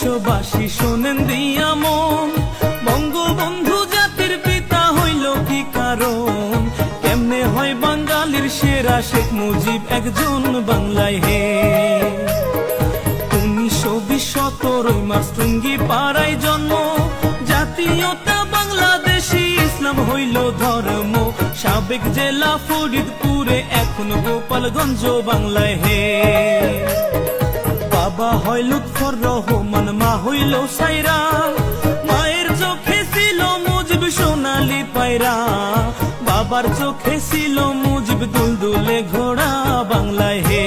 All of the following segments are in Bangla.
বিশ্ববাসী শোনেন দিয়া মন। বঙ্গবন্ধু জাতির পিতা হইল কি কারণ? কেমনে হয় বাঙালির সেরা শেখ মুজিব একজন বাংলায় হে? উনিশশো বিশ সতেরোই মাস টুঙ্গি পাড়ায় জন্ম। জাতীয়তা বাংলাদেশি ইসলাম হইল ধর্ম। সাবেক জেলা ফরিদপুরে এখন গোপালগঞ্জ বাংলায় হে। বাবা হয় লুৎফর রহমান, মা হইল সাইরা। মায়ের চোখে ছিল মুজিব সোনালি পায়রা। বাবার চোখে ছিল মুজিব দুলদুলে ঘোড়া বাংলায় হে।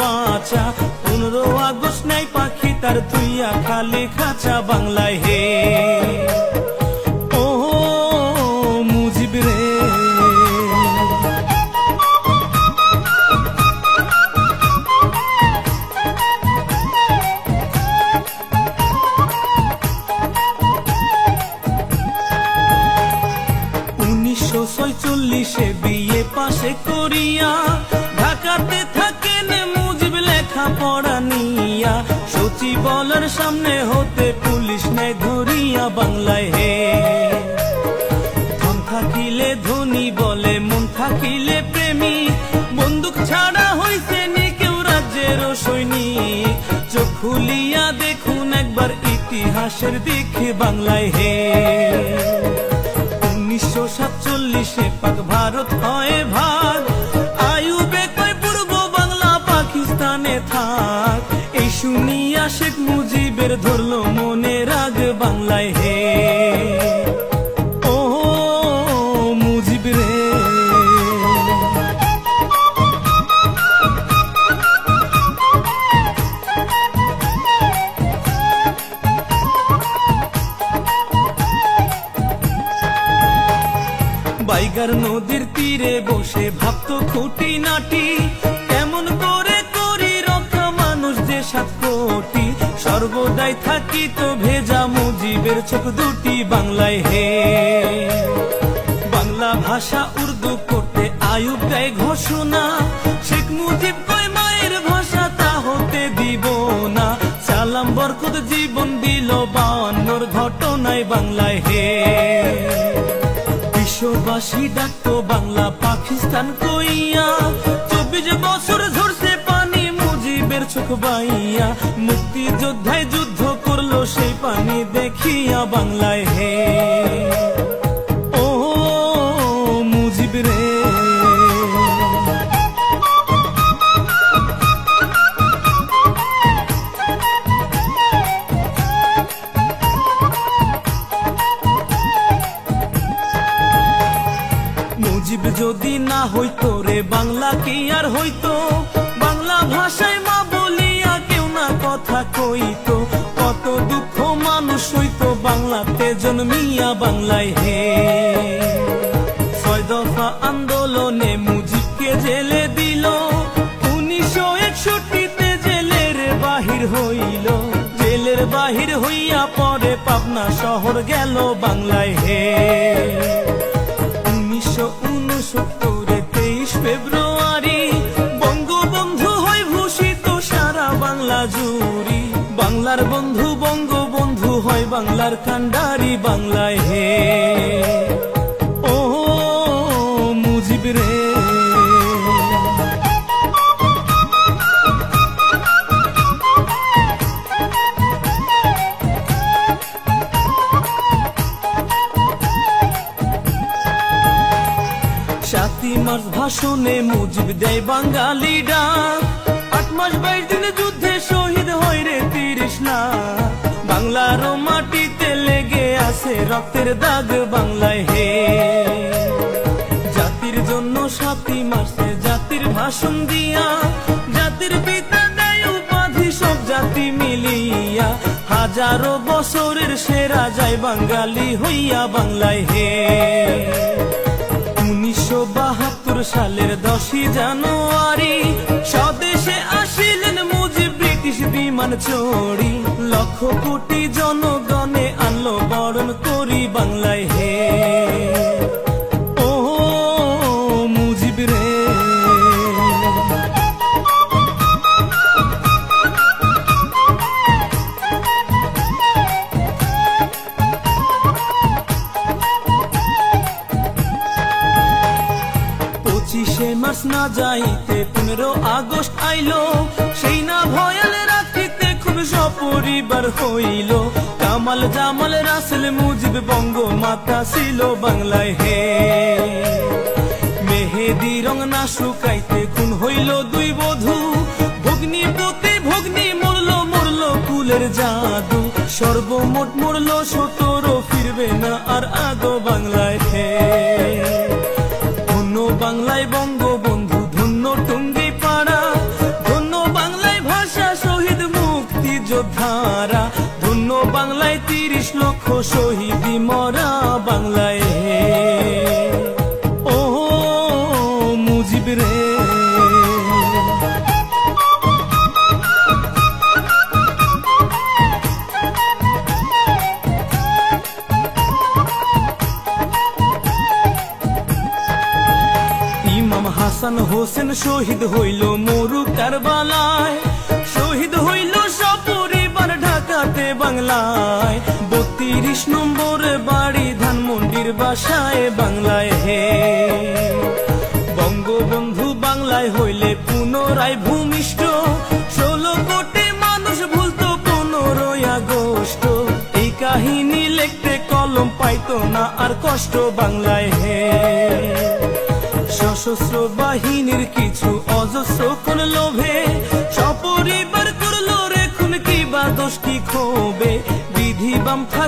বাঁচা। পনেরো আগস্ট নাই পাখি, তার তুইয়া খালি খাঁচা বাংলায় হে। ও মুজিব রে। উনিশশো ছয়চল্লিশে বিয়ে পাশে করিয়া সচিবালয়ের সামনে হতে পুলিশ নেয় ধরিয়া বাংলায় হে। ধন থাকিলে ধনী বলে, মন থাকিলে প্রেমী। বন্দুক ছাড়া হইছে নি কেউ রাজ্যের সৈনিক। চোখ খুলিয়া দেখুন একবার ইতিহাসের দিকে বাংলায় হে। উনিশশো সাতচল্লিশে পাক ভারত হয় ভাগ। আয়ুবে কয় পূর্ব বাংলা পাকিস্তানে থাক। এই শুনিয়া শেখ মুজিবের ধরলো মনে রাগ বাংলায় হে। মুজিব রে। বাইগার নদীর তীরে বসে ভাবতো খুঁটি নাটি কেমন করে করি রক্ষা মানুষ যে সাত কোটি। সর্বদাই থাকি তো ভেজা মুজিবের চোখ দুটি বাংলায় হে। বাংলা ভাষা উর্দু করতে আয়ুব দেয় ঘোষণা। শেখ মুজিব কয়, মায়ের ভাষা তা হতে দিব না। সালাম, বরকত, জীবন দিল ঘটনায় বাংলায় হে। বিশ্ববাসী বাংলা, পাকিস্তান কইয়া। চব্বিশ বছর ঝরছে চোখ বাইয়া মুক্তি যোদ্ধায় যুদ্ধ করল সেই পানি দেখিয়া বাংলায় হে। ও মুজিব রে। মুজিব যদি না হইতো রে, বাংলা কি আর হইতো? হে। ছয় দফা আন্দোলনে মুজিবকে জেলে দিল। উনিশশো একষট্টিতে জেলের বাহির হইল। জেলের বাহির হইয়া পরে পাবনা শহর গেল বাংলায় হে। উনিশশো উনসত্তরে তেইশ ফেব্রুয়ারি বঙ্গবন্ধু হয় ভূষিত সারা বাংলা জুড়ি। বাংলার বন্ধু বঙ্গবন্ধু হয় বাংলার কান্ডারি বাংলায় হে। ও মুজিব রে। মাস ভাষণে মুজিব দেয় বাঙালি ডাক আট মাস বাইশ দিনে যুদ্ধে শহীদ হয় রে তিরিশ না বাংলার মাটিতে লেগে আছে রক্তের দাগ বাংলায় হে। জাতির জন্য সাতই মাসে জাতির ভাষণ দিয়া, জাতির পিতা দেয় উপাধি, সব জাতি মিলিয়া হাজারো বছরের সেরা যায় বাঙালি হইয়া বাংলায় হে। উনিশশো বাহাত্তর সালের দশই জানুয়ারি স্বদেশে আসিলেন ব্রিটিশ বিমান চড়ি লক্ষ কোটি জনগণে আনলো বরণ করি বাংলায় হে। যাইতে পনেরো আগস্ট আইলো, সেই না ভয়াল রাখিতে খুব সপরিবার হইল। কামাল জামাল রাসেল মুজিব বঙ্গ মাতা ছিল বাংলায় হে। মেহেদি রং না শুকাইতে খুন হইল দুই বধু। ভগ্নি পতি ভগ্নি মরল, মরলো কুলের জাদু। সর্বমোট মরল সতরো যোদ্ধারা ধন্য বাংলায় তিরিশ লক্ষ শহীদ মরা বাংলায়। ও মুজিব রে হাসান হোসেন শহীদ হইল মরু কারবালায় শহীদ হইল সপরিবার বাংলায় বত্রিশ নম্বর বাড়ি ধানমন্ডির বাসায় বাংলায় হে। বঙ্গবন্ধু বাংলায় হইলে পুনরায় ভূমিষ্ঠ, ষোলো কোটি মানুষ ভুলতো পনেরোই আগস্ট। এই কাহিনী লিখতে কলম পাইতো না আর কষ্ট বাংলায় হে। সশস্ত্র বাহিনীর কিছু অজস্র কোন লোভে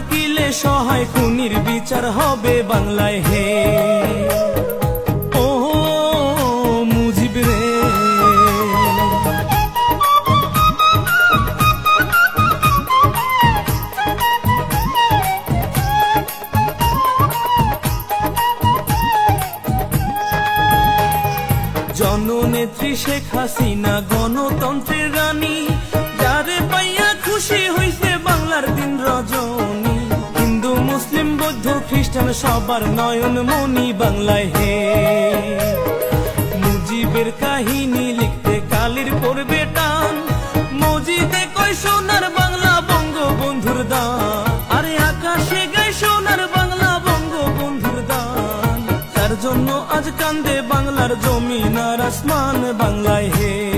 থাকিলে সহায় খুনির বিচার হবে বাংলায় হে। জননেত্রী শেখ হাসিনা, গণতন্ত্রের রানী, যারে পাইয়া খুশি হইছে বাংলার দিন রজনী। মুসলিম বৌদ্ধ খ্রিস্টান সবার নয়ন মনি বাংলায় হে। মুজিবের কাহিনী লিখতে কালির পড়বে টান। মজিদে কয় সোনার বাংলা বঙ্গবন্ধুর দান। আরে আকাশে গায় সোনার বাংলা বঙ্গবন্ধুর দান। তার জন্য আজ কান্দে বাংলার জমিন আর আসমান বাংলায় হে।